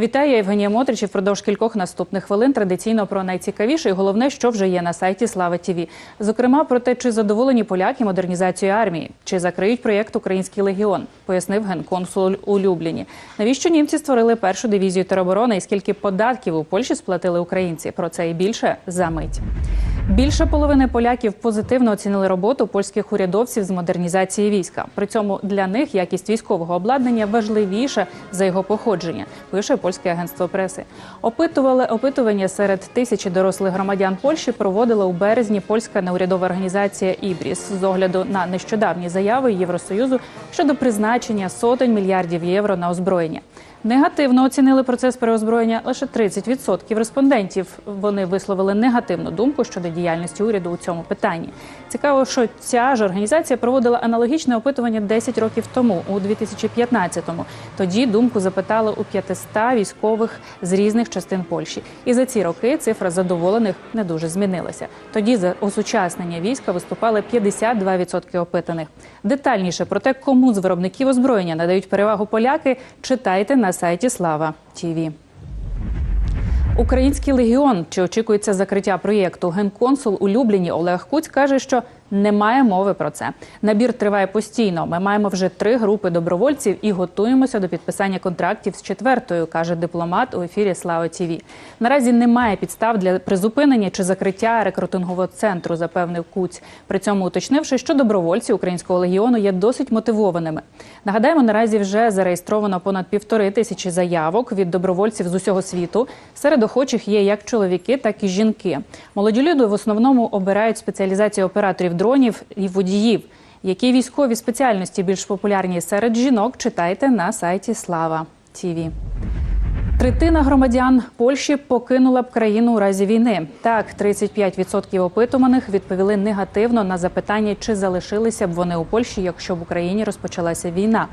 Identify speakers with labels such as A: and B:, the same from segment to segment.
A: Вітаю, я Євгенія Мотрич. І Впродовж кількох наступних хвилин традиційно про найцікавіше і головне, що вже є на сайті Слава ТІВІ. Зокрема, про те, чи задоволені поляки модернізацією армії, чи закриють проєкт Український легіон, пояснив генконсул у Любліні. Навіщо німці створили першу дивізію тероборони і скільки податків у Польщі сплатили українці? Про це і більше за мить. Більше половини поляків позитивно оцінили роботу польських урядовців з модернізації війська. При цьому для них якість військового обладнання важливіша за його походження. Пише польське агентство преси. Опитували опитування серед тисячі дорослих громадян Польщі. Проводила у березні польська неурядова організація Ібріс з огляду на нещодавні заяви Євросоюзу щодо призначення сотень мільярдів євро на озброєння. Негативно оцінили процес переозброєння лише 30% респондентів. Вони висловили негативну думку щодо діяльності уряду у цьому питанні. Цікаво, що ця ж організація проводила аналогічне опитування 10 років тому, у 2015-му. Тоді думку запитали у 500 військових з різних частин Польщі. І за ці роки цифра задоволених не дуже змінилася. Тоді за осучаснення війська виступали 52% опитаних. Детальніше про те, кому з виробників озброєння надають перевагу поляки, читайте на сайті Слава ТІВІ. Український легіон чи очікується закриття проєкту генконсул у Любліні Олег Куць каже, що немає мови про це. Набір триває постійно. Ми маємо вже три групи добровольців і готуємося до підписання контрактів з четвертою, каже дипломат у ефірі Слава Тіві. Наразі немає підстав для призупинення чи закриття рекрутингового центру, запевнив Куць. При цьому уточнивши, що добровольці українського легіону є досить мотивованими. Нагадаємо, наразі вже зареєстровано понад півтори тисячі заявок від добровольців з усього світу. Серед охочих є як чоловіки, так і жінки. Молоді люди в основному обирають спеціалізацію операторів дронів і водіїв. Які військові спеціальності більш популярні серед жінок? Читайте на сайті Слава Тіві. Третина громадян Польщі покинула б країну у разі війни. Так, 35% опитуваних відповіли негативно на запитання, чи залишилися б вони у Польщі, якщо в Україні розпочалася війна.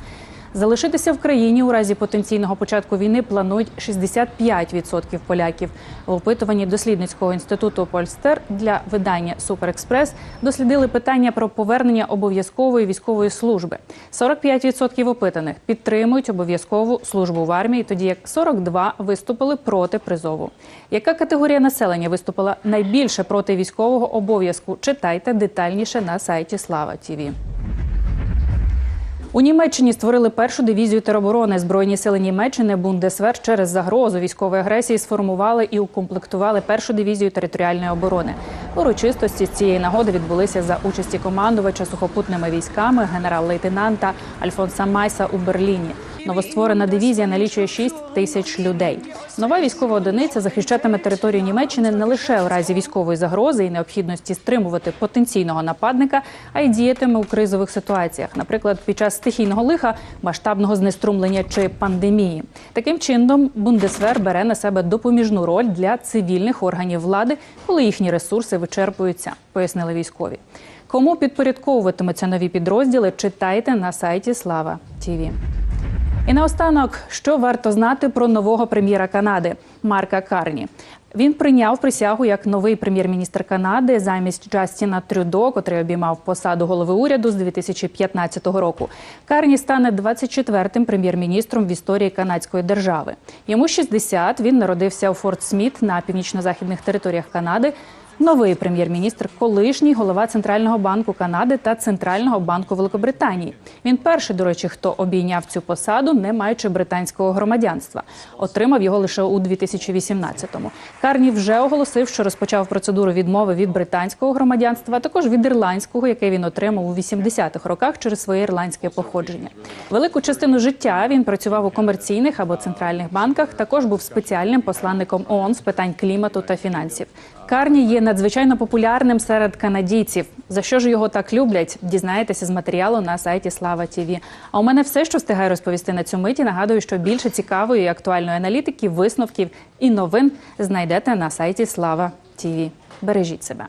A: Залишитися в країні у разі потенційного початку війни планують 65% поляків. В опитуванні дослідницького інституту Польстер для видання Суперекспрес дослідили питання про повернення обов'язкової військової служби. 45% опитаних підтримують обов'язкову службу в армії, тоді як 42% виступили проти призову. Яка категорія населення виступила найбільше проти військового обов'язку? Читайте детальніше на сайті Слава Тіві. У Німеччині створили першу дивізію тероборони. Збройні сили Німеччини Бундесвер через загрозу військової агресії сформували і укомплектували першу дивізію територіальної оборони. Урочистості з цієї нагоди відбулися за участі командувача сухопутними військами генерал-лейтенанта Альфонса Майса у Берліні. Новостворена дивізія налічує 6 тисяч людей. Нова військова одиниця захищатиме територію Німеччини не лише у разі військової загрози і необхідності стримувати потенційного нападника, а й діятиме у кризових ситуаціях, наприклад, під час стихійного лиха, масштабного знеструмлення чи пандемії. Таким чином, Бундесвер бере на себе допоміжну роль для цивільних органів влади, коли їхні ресурси вичерпуються, пояснили військові. Кому підпорядковуватимуться нові підрозділи, читайте на сайті Слава Тіві. І наостанок, що варто знати про нового прем'єра Канади Марка Карні. Він прийняв присягу як новий прем'єр-міністр Канади замість Джастіна Трюдо, котрий обіймав посаду голови уряду з 2015 року. Карні стане 24-тим прем'єр-міністром в історії канадської держави. Йому 60, Він народився у Форт Сміт на північно-західних територіях Канади. Новий прем'єр-міністр, колишній голова Центрального банку Канади та Центрального банку Великобританії. Він перший, до речі, хто обійняв цю посаду, не маючи британського громадянства. Отримав його лише у 2018-му. Карні вже оголосив, що розпочав процедуру відмови від британського громадянства, а також від ірландського, яке він отримав у 80-х роках через своє ірландське походження. Велику частину життя він працював у комерційних або центральних банках. Також був спеціальним посланником ООН з питань клімату та фінансів. Карні є надзвичайно популярним серед канадійців. За що ж його так люблять? Дізнаєтеся з матеріалу на сайті Слава Тіві. А у мене все, що встигаю розповісти на цю миті. Нагадую, що більше цікавої і актуальної аналітики, висновків і новин знайдете на сайті Слава Тіві. Бережіть себе.